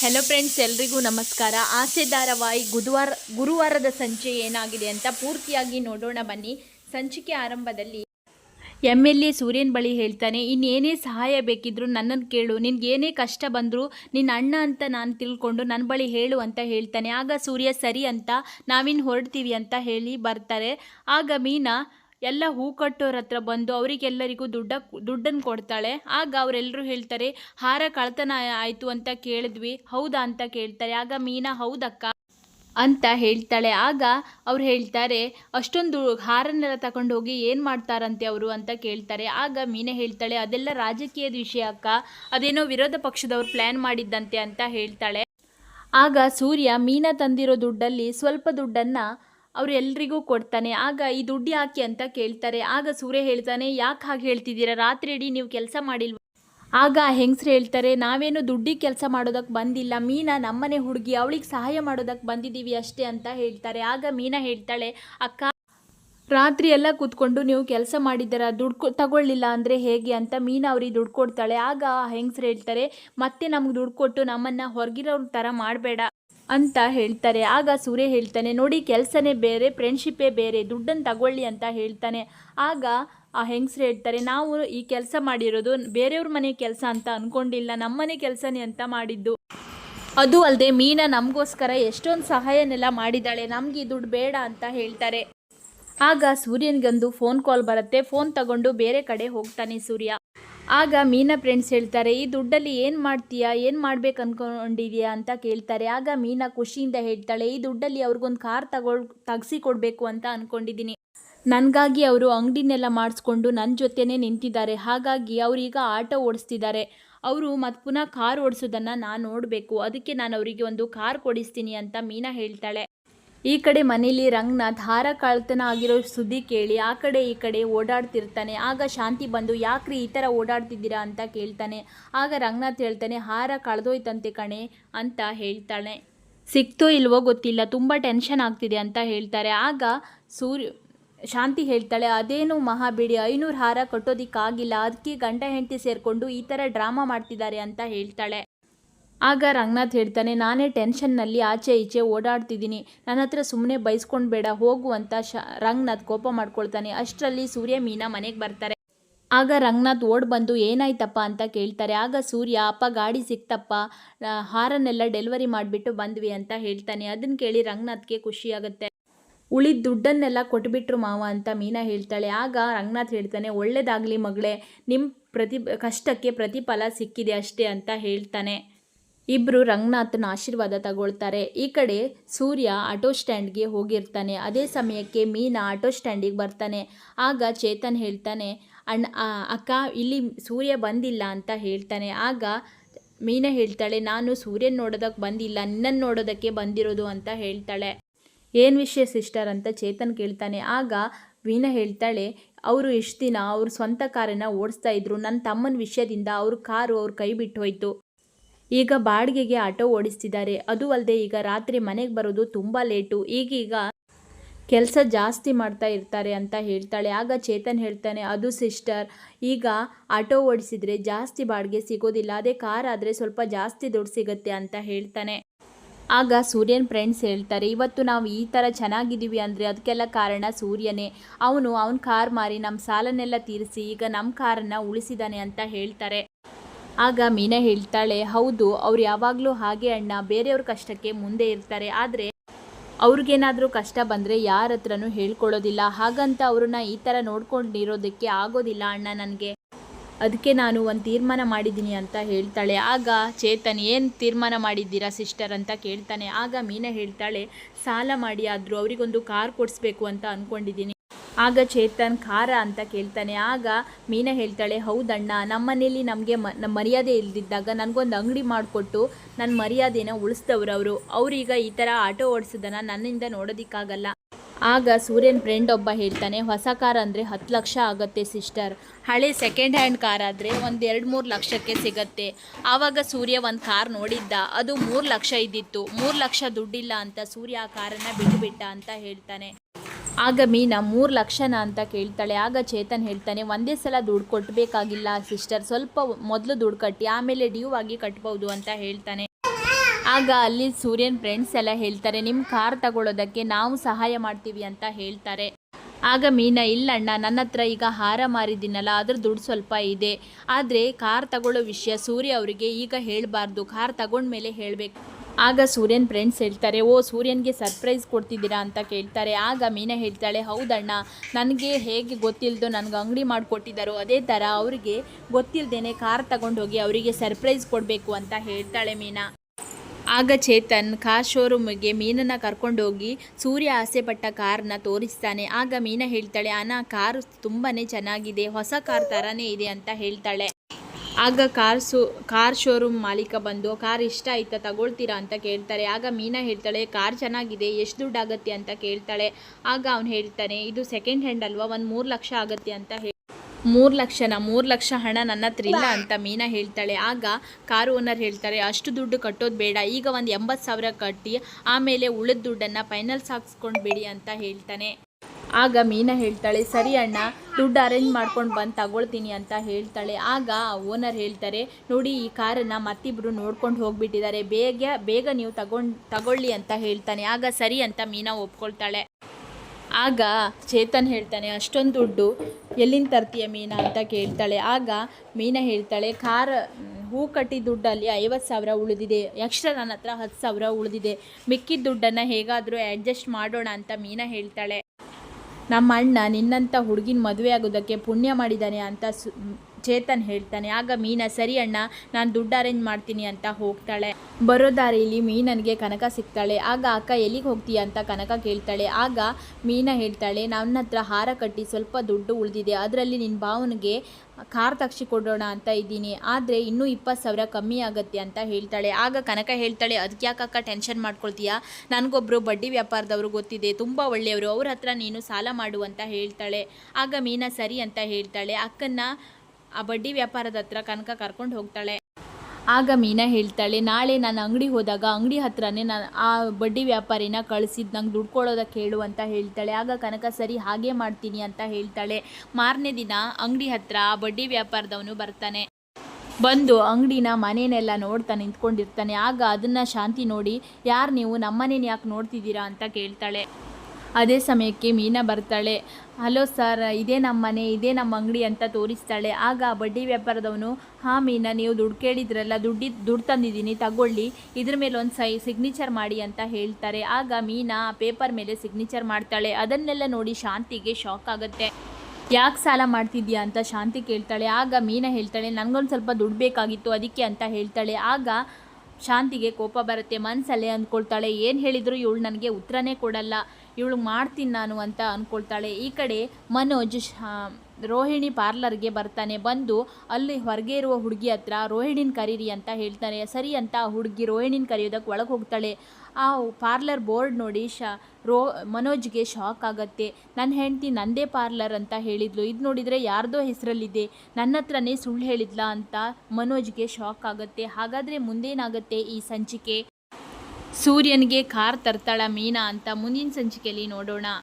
Hello friends ಎಲ್ರಿಗೂ ನಮಸ್ಕಾರ. ಆಸೆ ಧಾರಾವಾಹಿ ಗುರುವಾರ, ಗುರುವಾರದ ಸಂಚೆ ಏನಾಗಿದೆ ಅಂತ ಪೂರ್ತಿಯಾಗಿ ನೋಡೋಣ ಬನ್ನಿ. ಸಂಚಿಕೆ ಆರಂಭದಲ್ಲಿ ಎಂ ಎಲ್ ಎ ಸೂರ್ಯನ್ ಬಳಿ ಹೇಳ್ತಾನೆ ಇನ್ನೇನೇ ಸಹಾಯ ಬೇಕಿದ್ರು ನನ್ನನ್ನು ಕೇಳು. ನಿನ್ಗೆ ಏನೇ ಕಷ್ಟ ಬಂದರೂ ನಿನ್ನ ಅಣ್ಣ ಅಂತ ನಾನು ತಿಳ್ಕೊಂಡು ನನ್ನ ಬಳಿ ಹೇಳು ಅಂತ ಹೇಳ್ತಾನೆ. ಆಗ ಸೂರ್ಯ, ಸರಿ ಅಂತ ನಾವಿನ್ನು ಹೊರಡ್ತೀವಿ ಅಂತ ಹೇಳಿ ಬರ್ತಾರೆ. ಆಗ ಮೀನಾ ಎಲ್ಲ ಹೂ ಕಟ್ಟೋರ ಹತ್ರ ಬಂದು ಅವರಿಗೆಲ್ಲರಿಗೂ ದುಡ್ಡ ದುಡ್ಡನ್ನು ಕೊಡ್ತಾಳೆ. ಆಗ ಅವರೆಲ್ಲರೂ ಹೇಳ್ತಾರೆ, ಹಾರ ಕಳ್ತನ ಆಯಿತು ಅಂತ ಕೇಳಿದ್ವಿ, ಹೌದಾ ಅಂತ ಕೇಳ್ತಾರೆ. ಆಗ ಮೀನಾ, ಹೌದಕ್ಕ ಅಂತ ಹೇಳ್ತಾಳೆ. ಆಗ ಅವ್ರು ಹೇಳ್ತಾರೆ, ಅಷ್ಟೊಂದು ಹಾರನ್ನೆಲ್ಲ ತಗೊಂಡು ಹೋಗಿ ಏನು ಮಾಡ್ತಾರಂತೆ ಅವರು? ಅಂತ ಕೇಳ್ತಾರೆ. ಆಗ ಮೀನಾ ಹೇಳ್ತಾಳೆ, ಅದೆಲ್ಲ ರಾಜಕೀಯದ ವಿಷಯ ಅಕ್ಕ. ಅದೇನೋ ವಿರೋಧ ಪಕ್ಷದವ್ರು ಪ್ಲ್ಯಾನ್ ಮಾಡಿದ್ದಂತೆ ಅಂತ ಹೇಳ್ತಾಳೆ. ಆಗ ಸೂರ್ಯ ಮೀನ ತಂದಿರೋ ದುಡ್ಡಲ್ಲಿ ಸ್ವಲ್ಪ ದುಡ್ಡನ್ನು ಅವ್ರು ಎಲ್ರಿಗೂ ಕೊಡ್ತಾನೆ, ಆಗ ಈ ದುಡ್ಡು ಯಾಕೆ ಅಂತ ಕೇಳ್ತಾರೆ. ಆಗ ಸೂರ್ಯ ಹೇಳ್ತಾನೆ, ಯಾಕೆ ಹಾಗೆ ಹೇಳ್ತಿದ್ದೀರಾ? ರಾತ್ರಿ ಇಡೀ ನೀವು ಕೆಲಸ ಮಾಡಿಲ್ವ? ಆಗ ಹೆಂಗಸ್ರು ಹೇಳ್ತಾರೆ, ನಾವೇನು ದುಡ್ಡಿಗೆ ಕೆಲಸ ಮಾಡೋದಕ್ಕೆ ಬಂದಿಲ್ಲ. ಮೀನಾ ನಮ್ಮನೆ ಹುಡುಗಿ, ಅವಳಿಗೆ ಸಹಾಯ ಮಾಡೋದಕ್ಕೆ ಬಂದಿದ್ದೀವಿ ಅಷ್ಟೇ ಅಂತ ಹೇಳ್ತಾರೆ. ಆಗ ಮೀನಾ ಹೇಳ್ತಾಳೆ, ಅಕ್ಕ, ರಾತ್ರಿ ಎಲ್ಲ ಕೂತ್ಕೊಂಡು ನೀವು ಕೆಲಸ ಮಾಡಿದ್ದೀರ? ದುಡ್ಡು ತಗೊಳ್ಳಿಲ್ಲ ಅಂದರೆ ಹೇಗೆ? ಅಂತ ಮೀನಾ ಅವ್ರಿಗೆ ದುಡ್ಡು ಕೊಡ್ತಾಳೆ. ಆಗ ಹೆಂಗಸ್ರು ಹೇಳ್ತಾರೆ, ಮತ್ತೆ ನಮ್ಗೆ ದುಡ್ಡು ಕೊಟ್ಟು ನಮ್ಮನ್ನು ಹೊರಗಿರೋರ ಥರ ಮಾಡಬೇಡ. ಅಂತ ಹೇಳ್ತಾರೆ. ಆಗ ಸೂರ್ಯ ಹೇಳ್ತಾನೆ, ನೋಡಿ, ಕೆಲಸನೇ ಬೇರೆ ಫ್ರೆಂಡ್ಶಿಪ್ಪೇ ಬೇರೆ ದುಡ್ಡನ್ನು ತಗೊಳ್ಳಿ ಅಂತ ಹೇಳ್ತಾನೆ. ಆಗ ಆ ಹೆಂಗಸ್ರು ಹೇಳ್ತಾರೆ, ನಾವು ಈ ಕೆಲಸ ಮಾಡಿರೋದು ಬೇರೆಯವ್ರ ಮನೆ ಕೆಲಸ ಅಂತ ಅಂದ್ಕೊಂಡಿಲ್ಲ ನಮ್ಮನೆ ಕೆಲಸನೇ ಅಂತ ಮಾಡಿದ್ದು. ಅದು ಅಲ್ಲದೆ ಮೀನಾ ನಮಗೋಸ್ಕರ ಎಷ್ಟೊಂದು ಸಹಾಯನೆಲ್ಲ ಮಾಡಿದ್ದಾಳೆ, ನಮಗೆ ದುಡ್ಡು ಬೇಡ ಅಂತ ಹೇಳ್ತಾರೆ. ಆಗ ಸೂರ್ಯನಿಗೊಂದು ಫೋನ್ ಕಾಲ್ ಬರುತ್ತೆ. ಫೋನ್ ತಗೊಂಡು ಬೇರೆ ಕಡೆ ಹೋಗ್ತಾನೆ ಸೂರ್ಯ. ಆಗ ಮೀನಾ ಫ್ರೆಂಡ್ಸ್ ಹೇಳ್ತಾರೆ, ಈ ದುಡ್ಡಲ್ಲಿ ಏನು ಮಾಡ್ತೀಯಾ? ಏನು ಮಾಡ್ಬೇಕು ಅನ್ಕೊಂಡಿದ್ಯಾ? ಅಂತ ಕೇಳ್ತಾರೆ. ಆಗ ಮೀನಾ ಖುಷಿಯಿಂದ ಹೇಳ್ತಾಳೆ, ಈ ದುಡ್ಡಲ್ಲಿ ಅವ್ರಿಗೊಂದು ಕಾರ್ ತಗೊಳ್, ತಗ್ಸಿ ಕೊಡಬೇಕು ಅಂತ ಅಂದ್ಕೊಂಡಿದ್ದೀನಿ ನನಗಾಗಿ ಅವರು ಅಂಗಡಿನೆಲ್ಲ ಮಾಡಿಸ್ಕೊಂಡು ನನ್ನ ಜೊತೆನೇ ನಿಂತಿದ್ದಾರೆ. ಹಾಗಾಗಿ ಅವರೀಗ ಆಟೋ ಓಡಿಸ್ತಿದ್ದಾರೆ. ಅವರು ಮತ್ತು ಪುನಃ ಕಾರ್ ಓಡಿಸೋದನ್ನು ನಾನು ನೋಡಬೇಕು. ಅದಕ್ಕೆ ನಾನು ಅವರಿಗೆ ಒಂದು ಕಾರ್ ಕೊಡಿಸ್ತೀನಿ ಅಂತ ಮೀನಾ ಹೇಳ್ತಾಳೆ. ಈ ಕಡೆ ಮನೇಲಿ ರಂಗನಾಥ್, ಹಾರ ಕಳ್ತನ ಆಗಿರೋ ಸುದ್ದಿ ಕೇಳಿ, ಆ ಕಡೆ ಈ ಕಡೆ ಓಡಾಡ್ತಿರ್ತಾನೆ. ಆಗ ಶಾಂತಿ ಬಂದು, ಯಾಕ್ರಿ ಈ ಥರ ಓಡಾಡ್ತಿದ್ದೀರಾ ಅಂತ ಕೇಳ್ತಾನೆ. ಆಗ ರಂಗನಾಥ್ ಹೇಳ್ತಾನೆ, ಹಾರ ಕಳೆದೋಯ್ತಂತೆ ಕಣೆ ಅಂತ ಹೇಳ್ತಾಳೆ. ಸಿಕ್ತೋ ಇಲ್ವೋ ಗೊತ್ತಿಲ್ಲ, ತುಂಬ ಟೆನ್ಷನ್ ಆಗ್ತಿದೆ ಅಂತ ಹೇಳ್ತಾರೆ. ಆಗ ಸೂರ್ಯ, ಶಾಂತಿ ಹೇಳ್ತಾಳೆ, ಅದೇನು ಮಹಾಬಿಡಿ, ಐನೂರು ಹಾರ ಕಟ್ಟೋದಿಕ್ಕಾಗಿಲ್ಲ. ಅದಕ್ಕೆ ಗಂಡ ಹೆಂಡತಿ ಸೇರಿಕೊಂಡು ಈ ಥರ ಡ್ರಾಮಾ ಮಾಡ್ತಿದ್ದಾರೆ ಅಂತ ಹೇಳ್ತಾಳೆ. ಆಗ ರಂಗನಾಥ್ ಹೇಳ್ತಾನೆ, ನಾನೇ ಟೆನ್ಷನ್ನಲ್ಲಿ ಆಚೆ ಈಚೆ ಓಡಾಡ್ತಿದ್ದೀನಿ. ನನ್ನ ಹತ್ರ ಸುಮ್ಮನೆ ಬೈಸ್ಕೊಂಡು ಬೇಡ, ಹೋಗು ಅಂತ ಶ, ರಂಗನಾಥ್ ಕೋಪ ಮಾಡ್ಕೊಳ್ತಾನೆ. ಅಷ್ಟರಲ್ಲಿ ಸೂರ್ಯ ಮೀನಾ ಮನೆಗೆ ಬರ್ತಾರೆ. ಆಗ ರಂಗನಾಥ್ ಓಡ್ ಬಂದು, ಏನಾಯ್ತಪ್ಪ ಅಂತ ಕೇಳ್ತಾರೆ. ಆಗ ಸೂರ್ಯ, ಅಪ್ಪ, ಗಾಡಿ ಸಿಕ್ತಪ್ಪ. ಹಾರನ್ನೆಲ್ಲ ಡೆಲಿವರಿ ಮಾಡಿಬಿಟ್ಟು ಬಂದ್ವಿ ಅಂತ ಹೇಳ್ತಾನೆ. ಅದನ್ನು ಕೇಳಿ ರಂಗನಾಥ್ಗೆ ಖುಷಿಯಾಗುತ್ತೆ. ಉಳಿದ ದುಡ್ಡನ್ನೆಲ್ಲ ಕೊಟ್ಬಿಟ್ರು ಮಾವ ಅಂತ ಮೀನಾ ಹೇಳ್ತಾಳೆ. ಆಗ ರಂಗನಾಥ್ ಹೇಳ್ತಾನೆ, ಒಳ್ಳೇದಾಗಲಿ ಮಗಳೇ. ನಿಮ್ಮ ಪ್ರತಿ, ಕಷ್ಟಕ್ಕೆ ಪ್ರತಿಫಲ ಸಿಕ್ಕಿದೆ ಅಷ್ಟೇ ಅಂತ ಹೇಳ್ತಾನೆ. ಇಬ್ಬರು ರಂಗನಾಥನ ಆಶೀರ್ವಾದ ತಗೊಳ್ತಾರೆ. ಈ ಕಡೆ ಸೂರ್ಯ ಆಟೋ ಸ್ಟ್ಯಾಂಡ್ಗೆ ಹೋಗಿರ್ತಾನೆ. ಅದೇ ಸಮಯಕ್ಕೆ ಮೀನಾ ಆಟೋ ಸ್ಟ್ಯಾಂಡಿಗೆ ಬರ್ತಾನೆ. ಆಗ ಚೇತನ್ ಹೇಳ್ತಾನೆ, ಅಣ್ಣ ಅಕ್ಕ, ಇಲ್ಲಿ ಸೂರ್ಯ ಬಂದಿಲ್ಲ ಅಂತ ಹೇಳ್ತಾನೆ. ಆಗ ಮೀನಾ ಹೇಳ್ತಾಳೆ, ನಾನು ಸೂರ್ಯನ ನೋಡೋದಕ್ಕೆ ಬಂದಿಲ್ಲ. ನಿನ್ನನ್ನು ನೋಡೋದಕ್ಕೆ ಬಂದಿರೋದು ಅಂತ ಹೇಳ್ತಾಳೆ. ಏನು ವಿಷಯ ಸಿಸ್ಟರ್? ಅಂತ ಚೇತನ್ ಕೇಳ್ತಾನೆ. ಆಗ ವೀಣಾ ಹೇಳ್ತಾಳೆ, ಅವರು ಇಷ್ಟು ದಿನ ಅವ್ರ ಸ್ವಂತ ಕಾರನ್ನು ಓಡಿಸ್ತಾ ಇದ್ರು. ನನ್ನ ತಮ್ಮನ ವಿಷಯದಿಂದ ಅವ್ರ ಕಾರು ಅವ್ರ ಕೈ ಬಿಟ್ಟು ಹೋಯ್ತು ಈಗ ಬಾಡಿಗೆಗೆ ಆಟೋ ಓಡಿಸ್ತಿದ್ದಾರೆ. ಅದು ಅಲ್ಲದೆ ಈಗ ರಾತ್ರಿ ಮನೆಗೆ ಬರೋದು ತುಂಬ ಲೇಟು. ಈಗೀಗ ಕೆಲಸ ಜಾಸ್ತಿ ಮಾಡ್ತಾ ಇರ್ತಾರೆ ಅಂತ ಹೇಳ್ತಾಳೆ. ಆಗ ಚೇತನ್ ಹೇಳ್ತಾನೆ, ಅದು ಸಿಸ್ಟರ್, ಈಗ ಆಟೋ ಓಡಿಸಿದರೆ ಜಾಸ್ತಿ ಬಾಡಿಗೆ ಸಿಗೋದಿಲ್ಲ. ಅದೇ ಕಾರ್ ಆದರೆ ಸ್ವಲ್ಪ ಜಾಸ್ತಿ ದುಡ್ಡು ಸಿಗುತ್ತೆ ಅಂತ ಹೇಳ್ತಾನೆ. ಆಗ ಸೂರ್ಯನ ಫ್ರೆಂಡ್ಸ್ ಹೇಳ್ತಾರೆ, ಇವತ್ತು ನಾವು ಈ ಥರ ಚೆನ್ನಾಗಿದ್ದೀವಿ ಅಂದರೆ ಅದಕ್ಕೆಲ್ಲ ಕಾರಣ ಸೂರ್ಯನೇ. ಅವನು ಅವನ ಕಾರ್ ಮಾರಿ ನಮ್ಮ ಸಾಲನ್ನೆಲ್ಲ ತೀರಿಸಿ ಈಗ ನಮ್ಮ ಕಾರನ್ನು ಉಳಿಸಿದಾನೆ ಅಂತ ಹೇಳ್ತಾರೆ. ಆಗ ಮೀನಾ ಹೇಳ್ತಾಳೆ, ಹೌದು, ಅವ್ರು ಯಾವಾಗಲೂ ಹಾಗೆ ಅಣ್ಣ, ಬೇರೆಯವ್ರ ಕಷ್ಟಕ್ಕೆ ಮುಂದೆ ಇರ್ತಾರೆ. ಆದರೆ ಅವ್ರಿಗೇನಾದರೂ ಕಷ್ಟ ಬಂದರೆ ಯಾರ ಹತ್ರನೂ ಹೇಳ್ಕೊಳ್ಳೋದಿಲ್ಲ. ಹಾಗಂತ ಅವ್ರನ್ನ ಈ ಥರ ನೋಡ್ಕೊಂಡಿರೋದಕ್ಕೆ ಆಗೋದಿಲ್ಲ ಅಣ್ಣ ನನಗೆ. ಅದಕ್ಕೆ ನಾನು ಒಂದು ತೀರ್ಮಾನ ಮಾಡಿದ್ದೀನಿ ಅಂತ ಹೇಳ್ತಾಳೆ. ಆಗ ಚೇತನ್, ಏನು ತೀರ್ಮಾನ ಮಾಡಿದ್ದೀರಾ ಸಿಸ್ಟರ್? ಅಂತ ಕೇಳ್ತಾನೆ. ಆಗ ಮೀನಾ ಹೇಳ್ತಾಳೆ, ಸಾಲ ಮಾಡಿ ಆದರೂ ಅವರಿಗೊಂದು ಕಾರ್ ಕೊಡಿಸ್ಬೇಕು ಅಂತ ಅಂದ್ಕೊಂಡಿದ್ದೀನಿ ಆಗ ಚೇತನ್, ಖಾರ ಅಂತ ಕೇಳ್ತಾನೆ. ಆಗ ಮೀನಾ ಹೇಳ್ತಾಳೆ, ಹೌದಣ್ಣ ನಮ್ಮನೇಲಿ ನಮಗೆ ಮ ಮರ್ಯಾದೆ ಇಲ್ದಿದ್ದಾಗ ನನಗೊಂದು ಅಂಗಡಿ ಮಾಡಿಕೊಟ್ಟು ನನ್ನ ಮರ್ಯಾದೆನ ಉಳಿಸ್ದವ್ರು ಅವರು. ಅವ್ರೀಗ ಈ ಥರ ಆಟೋ ಓಡಿಸೋದನ್ನು ನನ್ನಿಂದ ನೋಡೋದಕ್ಕಾಗಲ್ಲ. ಆಗ ಸೂರ್ಯನ್ ಫ್ರೆಂಡ್ ಒಬ್ಬ ಹೇಳ್ತಾನೆ, ಹೊಸ ಕಾರ್ ಅಂದರೆ ಹತ್ತು ಲಕ್ಷ ಆಗುತ್ತೆ, ಸಿಸ್ಟರ್. ಹಳೆ ಸೆಕೆಂಡ್ ಹ್ಯಾಂಡ್ ಕಾರ್ ಆದರೆ ಒಂದು ಎರಡು ಮೂರು ಲಕ್ಷಕ್ಕೆ ಸಿಗತ್ತೆ. ಆವಾಗ ಸೂರ್ಯ ಒಂದು ಕಾರ್ ನೋಡಿದ್ದ. ಅದು ಮೂರು ಲಕ್ಷ ಇದ್ದಿತ್ತು. ಮೂರು ಲಕ್ಷ ದುಡ್ಡಿಲ್ಲ ಅಂತ ಸೂರ್ಯ ಆ ಕಾರನ್ನು ಬಿಟ್ಟುಬಿಟ್ಟ ಅಂತ ಹೇಳ್ತಾನೆ. ಆಗ ಮೀನಾ, ಮೂರು ಲಕ್ಷನ ಅಂತ ಕೇಳ್ತಾಳೆ. ಆಗ ಚೇತನ್ ಹೇಳ್ತಾನೆ, ಒಂದೇ ಸಲ ದುಡ್ಡು ಕೊಟ್ಟಬೇಕಾಗಿಲ್ಲ ಸಿಸ್ಟರ್. ಸ್ವಲ್ಪ ಮೊದಲು ದುಡ್ಡು ಕಟ್ಟಿ, ಆಮೇಲೆ ಡ್ಯೂ ಆಗಿ ಕಟ್ಬೋದು ಅಂತ ಹೇಳ್ತಾನೆ. ಆಗ ಅಲ್ಲಿ ಸೂರ್ಯನ್ ಫ್ರೆಂಡ್ಸ್ ಎಲ್ಲ ಹೇಳ್ತಾರೆ ನಿಮ್ಮ ಕಾರ್ ತಗೊಳ್ಳೋದಕ್ಕೆ ನಾವು ಸಹಾಯ ಮಾಡ್ತೀವಿ ಅಂತ ಹೇಳ್ತಾರೆ. ಆಗ ಮೀನಾ, ಇಲ್ಲಣ್ಣ, ನನ್ನ ಹತ್ರ ಈಗ ಹಾರ ಮಾರಿದ್ದೀನಲ್ಲ ಅದ್ರ ದುಡ್ಡು ಸ್ವಲ್ಪ ಇದೆ. ಆದರೆ ಕಾರ್ ತಗೊಳ್ಳೋ ವಿಷಯ ಸೂರ್ಯ ಅವರಿಗೆ ಈಗ ಹೇಳಬಾರ್ದು. ಕಾರ್ ತಗೊಂಡ್ಮೇಲೆ ಹೇಳಬೇಕು. ಆಗ ಸೂರ್ಯನ್ ಫ್ರೆಂಡ್ಸ್ ಹೇಳ್ತಾರೆ, ಓ, ಸೂರ್ಯನಿಗೆ ಸರ್ಪ್ರೈಸ್ ಕೊಡ್ತಿದ್ದೀರಾ ಅಂತ ಕೇಳ್ತಾರೆ. ಆಗ ಮೀನಾ ಹೇಳ್ತಾಳೆ, ಹೌದಣ್ಣ, ನನಗೆ ಹೇಗೆ ಗೊತ್ತಿಲ್ಲದೋ ನನಗೆ ಅಂಗಡಿ ಮಾಡಿಕೊಟ್ಟಿದ್ದಾರೋ ಅದೇ ಥರ ಅವರಿಗೆ ಗೊತ್ತಿಲ್ಲದೇನೆ ಕಾರ್ ತಗೊಂಡೋಗಿ ಅವರಿಗೆ ಸರ್ಪ್ರೈಸ್ ಕೊಡಬೇಕು ಅಂತ ಹೇಳ್ತಾಳೆ ಮೀನಾ. ಆಗ ಚೇತನ್ ಕಾರ್ ಶೋರೂಮಿಗೆ ಕರ್ಕೊಂಡು ಕರ್ಕೊಂಡೋಗಿ ಸೂರ್ಯ ಆಸೆ ಪಟ್ಟ ತೋರಿಸ್ತಾನೆ. ಆಗ ಮೀನಾ ಹೇಳ್ತಾಳೆ, ಅಣ್ಣ ಕಾರ್ ತುಂಬಾ ಚೆನ್ನಾಗಿದೆ, ಹೊಸ ಕಾರ್ ಥರನೇ ಇದೆ ಅಂತ ಹೇಳ್ತಾಳೆ. ಆಗ ಕಾರ್ ಸೋ ಕಾರ್ ಶೋರೂಮ್ ಮಾಲೀಕ ಬಂದು ಕಾರ್ ಇಷ್ಟ ಆಯ್ತಾ ತಗೊಳ್ತೀರಾ? ಅಂತ ಕೇಳ್ತಾರೆ. ಆಗ ಮೀನಾ ಹೇಳ್ತಾಳೆ ಕಾರ್ ಚೆನ್ನಾಗಿದೆ ಎಷ್ಟು ದುಡ್ಡು ಆಗುತ್ತೆ ಅಂತ ಕೇಳ್ತಾಳೆ. ಆಗ ಅವನು ಹೇಳ್ತಾನೆ ಇದು ಸೆಕೆಂಡ್ ಹ್ಯಾಂಡ್ ಅಲ್ವಾ? ಒಂದು ಮೂರು ಲಕ್ಷ ಆಗುತ್ತೆ ಅಂತ ಹೇಳಿ. ಮೂರು ಲಕ್ಷನ? ಮೂರು ಲಕ್ಷ ಹಣ ನನ್ನ ಹತ್ರ ಇಲ್ಲ ಅಂತ ಮೀನಾ ಹೇಳ್ತಾಳೆ. ಆಗ ಕಾರ್ ಓನರ್ ಹೇಳ್ತಾರೆ ಅಷ್ಟು ದುಡ್ಡು ಕಟ್ಟೋದು ಬೇಡ ಈಗ ಒಂದು ಎಂಬತ್ತು ಸಾವಿರ ಕಟ್ಟಿ ಆಮೇಲೆ ಉಳಿದ ದುಡ್ಡನ್ನು ಫೈನಲ್ಸ್ ಹಾಕ್ಸ್ಕೊಂಡು ಬಿಡಿ ಅಂತ ಹೇಳ್ತಾನೆ. ಆಗ ಮೀನಾ ಹೇಳ್ತಾಳೆ, ಸರಿ ಅಣ್ಣ, ದುಡ್ಡು ಅರೇಂಜ್ ಮಾಡ್ಕೊಂಡು ಬಂದು ತಗೊಳ್ತೀನಿ ಅಂತ ಹೇಳ್ತಾಳೆ. ಆಗ ಓನರ್ ಹೇಳ್ತಾರೆ, ನೋಡಿ, ಈ ಕಾರನ್ನು ಮತ್ತಿಬ್ಬರು ನೋಡ್ಕೊಂಡು ಹೋಗಿಬಿಟ್ಟಿದ್ದಾರೆ. ಬೇಗ ಬೇಗ ನೀವು ತಗೊಂಡು, ತಗೊಳ್ಳಿ ಅಂತ ಹೇಳ್ತಾನೆ. ಆಗ ಸರಿ ಅಂತ ಮೀನಾ ಒಪ್ಕೊಳ್ತಾಳೆ. ಆಗ ಚೇತನ್ ಹೇಳ್ತಾನೆ, ಅಷ್ಟೊಂದು ದುಡ್ಡು ಎಲ್ಲಿಂದ ತರ್ತೀಯ ಮೀನಾ ಅಂತ ಕೇಳ್ತಾಳೆ. ಆಗ ಮೀನಾ ಹೇಳ್ತಾಳೆ, ಕಾರ್ ಹೂ ಕಟ್ಟಿ ದುಡ್ಡಲ್ಲಿ ಐವತ್ತು ಸಾವಿರ ಉಳಿದಿದೆ. ಎಕ್ಸ್ಟ್ರಾ ನನ್ನ ಹತ್ರ ಹತ್ತು ಸಾವಿರ ಉಳಿದಿದೆ. ಮಿಕ್ಕಿದ ದುಡ್ಡನ್ನು ಹೇಗಾದರೂ ಅಡ್ಜಸ್ಟ್ ಮಾಡೋಣ ಅಂತ ಮೀನಾ ಹೇಳ್ತಾಳೆ. ನಮ್ಮ ಅಣ್ಣ ನಿನ್ನಂಥ ಹುಡುಗಿನ ಮದುವೆ ಆಗೋದಕ್ಕೆ ಪುಣ್ಯ ಮಾಡಿದ್ದಾನೆ ಅಂತ ಸು ಚೇತನ್ ಹೇಳ್ತಾನೆ, ಆಗ ಮೀನಾ, ಸರಿ ಅಣ್ಣ, ನಾನು ದುಡ್ಡು ಅರೇಂಜ್ ಮಾಡ್ತೀನಿ ಅಂತ ಹೋಗ್ತಾಳೆ. ಬರೋ ದಾರಿಯಲ್ಲಿ ಮೀನನಿಗೆ ಕನಕ ಸಿಗ್ತಾಳೆ. ಆಗ ಅಕ್ಕ, ಎಲ್ಲಿಗೆ ಹೋಗ್ತೀಯ? ಅಂತ ಕನಕ ಕೇಳ್ತಾಳೆ. ಆಗ ಮೀನಾ ಹೇಳ್ತಾಳೆ ನನ್ನ ಹತ್ರ ಹಾರ ಕಟ್ಟಿ ಸ್ವಲ್ಪ ದುಡ್ಡು ಉಳಿದಿದೆ. ಅದರಲ್ಲಿ ನಿನ್ನ ಭಾವನಿಗೆ ಕಾರ್ ತಕ್ಷಿ ಕೊಡೋಣ ಅಂತ ಇದ್ದೀನಿ. ಆದರೆ ಇನ್ನೂ ಇಪ್ಪತ್ತು ಸಾವಿರ ಕಮ್ಮಿ ಆಗುತ್ತೆ ಅಂತ ಹೇಳ್ತಾಳೆ. ಆಗ ಕನಕ ಹೇಳ್ತಾಳೆ ಅದಕ್ಕೆ ಯಾಕಕ್ಕ ಟೆನ್ಷನ್ ಮಾಡ್ಕೊಳ್ತೀಯಾ? ನನಗೊಬ್ಬರು ಬಡ್ಡಿ ವ್ಯಾಪಾರದವರು ಗೊತ್ತಿದೆ. ತುಂಬ ಒಳ್ಳೆಯವರು. ಅವ್ರ ಹತ್ರ ನೀನು ಸಾಲ ಮಾಡು ಅಂತ ಹೇಳ್ತಾಳೆ. ಆಗ ಮೀನಾ, ಸರಿ ಅಂತ ಹೇಳ್ತಾಳೆ. ಅಕ್ಕನ್ನ ಆ ಬಡ್ಡಿ ವ್ಯಾಪಾರದ ಹತ್ರ ಕನಕ ಕರ್ಕೊಂಡು ಹೋಗ್ತಾಳೆ. ಆಗ ಮೀನಾ ಹೇಳ್ತಾಳೆ, ನಾಳೆ ನಾನು ಅಂಗಡಿ ಹೋದಾಗ ಅಂಗಡಿ ಹತ್ರನೇ ನಾನು ಆ ಬಡ್ಡಿ ವ್ಯಾಪಾರಿನ ಕಳಿಸಿದ್ದು ನಂಗೆ ದುಡ್ಡು ಹೇಳು ಅಂತ ಹೇಳ್ತಾಳೆ. ಆಗ ಕನಕ, ಸರಿ, ಹಾಗೆ ಮಾಡ್ತೀನಿ ಅಂತ ಹೇಳ್ತಾಳೆ. ಮಾರನೇ ದಿನ ಅಂಗಡಿ ಹತ್ರ ಆ ಬಡ್ಡಿ ವ್ಯಾಪಾರದವನು ಬರ್ತಾನೆ. ಬಂದು ಅಂಗಡಿನ ಮನೇನೆಲ್ಲ ನೋಡ್ತಾ ನಿಂತ್ಕೊಂಡಿರ್ತಾನೆ. ಆಗ ಅದನ್ನು ಶಾಂತಿ ನೋಡಿ, ಯಾರು ನೀವು? ನಮ್ಮನೇನ ಯಾಕೆ ನೋಡ್ತಿದ್ದೀರಾ? ಅಂತ ಕೇಳ್ತಾಳೆ. ಅದೇ ಸಮಯಕ್ಕೆ ಮೀನಾ ಬರ್ತಾಳೆ. ಹಲೋ ಸರ್, ಇದೇ ನಮ್ಮ ಮನೆ, ಇದೇ ನಮ್ಮ ಅಂಗಡಿ ಅಂತ ತೋರಿಸ್ತಾಳೆ. ಆಗ ಬಡ್ಡಿ ವ್ಯಾಪಾರದವನು, ಹಾಂ ಮೀನಾ, ನೀವು ದುಡ್ಡು ಕೇಳಿದ್ರಲ್ಲ, ದುಡ್ಡಿ, ದುಡ್ಡು ತಂದಿದ್ದೀನಿ, ತಗೊಳ್ಳಿ. ಇದ್ರ ಮೇಲೆ ಒಂದು ಸೈ ಸಿಗ್ನೇಚರ್ ಮಾಡಿ ಅಂತ ಹೇಳ್ತಾರೆ. ಆಗ ಮೀನಾ ಪೇಪರ್ ಮೇಲೆ ಸಿಗ್ನೇಚರ್ ಮಾಡ್ತಾಳೆ. ಅದನ್ನೆಲ್ಲ ನೋಡಿ ಶಾಂತಿಗೆ ಶಾಕ್ ಆಗುತ್ತೆ. ಯಾಕೆ ಸಾಲ ಮಾಡ್ತಿದ್ಯಾ? ಅಂತ ಶಾಂತಿ ಕೇಳ್ತಾಳೆ. ಆಗ ಮೀನಾ ಹೇಳ್ತಾಳೆ, ನನಗೊಂದು ಸ್ವಲ್ಪ ದುಡ್ಡು ಬೇಕಾಗಿತ್ತು, ಅದಕ್ಕೆ ಅಂತ ಹೇಳ್ತಾಳೆ. ಆಗ ಶಾಂತಿಗೆ ಕೋಪ ಬರುತ್ತೆ ಮನಸ್ಸಲ್ಲೇ ಅಂದ್ಕೊಳ್ತಾಳೆ ಏನು ಹೇಳಿದ್ರು ಇವಳು ನನಗೆ ಉತ್ತರನೇ ಕೊಡಲ್ಲ. ಇವಳು ಮಾಡ್ತೀನಿ ನಾನು ಅಂತ ಅಂದ್ಕೊಳ್ತಾಳೆ ಈ ಕಡೆ ಮನೋಜ್ ಶಾ- ರೋಹಿಣಿ ಪಾರ್ಲರ್ಗೆ ಬರ್ತಾನೆ. ಬಂದು ಅಲ್ಲಿ ಹೊರಗೆ ಇರುವ ಹುಡುಗಿ ಹತ್ರ ರೋಹಿಣಿನ ಕರೀರಿ ಅಂತ ಹೇಳ್ತಾನೆ. ಸರಿ ಅಂತ ಆ ಹುಡುಗಿ ರೋಹಿಣಿನ ಕರೆಯೋದಕ್ಕೆ ಒಳಗೆ ಹೋಗ್ತಾಳೆ. ಆ ಪಾರ್ಲರ್ ಬೋರ್ಡ್ ನೋಡಿ ಶಾ ರೋ ಮನೋಜ್ಗೆ ಶಾಕ್ ಆಗುತ್ತೆ. ನನ್ನ ಹೆಂಡತಿ ನಂದೇ ಪಾರ್ಲರ್ ಅಂತ ಹೇಳಿದ್ಲು. ಇದು ನೋಡಿದರೆ ಯಾರ್ದೋ ಹೆಸರಲ್ಲಿದೆ. ನನ್ನ ಹತ್ರನೇ ಸುಳ್ಳು ಹೇಳಿದ್ಲಾ ಅಂತ ಮನೋಜ್ಗೆ ಶಾಕ್ ಆಗುತ್ತೆ. ಹಾಗಾದರೆ ಮುಂದೇನಾಗತ್ತೆ ಈ ಸಂಚಿಕೆ? ಸೂರ್ಯನಿಗೆ ಕಾರ್ ತರ್ತಾಳ ಮೀನಾ ಅಂತ ಮುಂದಿನ ಸಂಚಿಕೆಯಲ್ಲಿ ನೋಡೋಣ.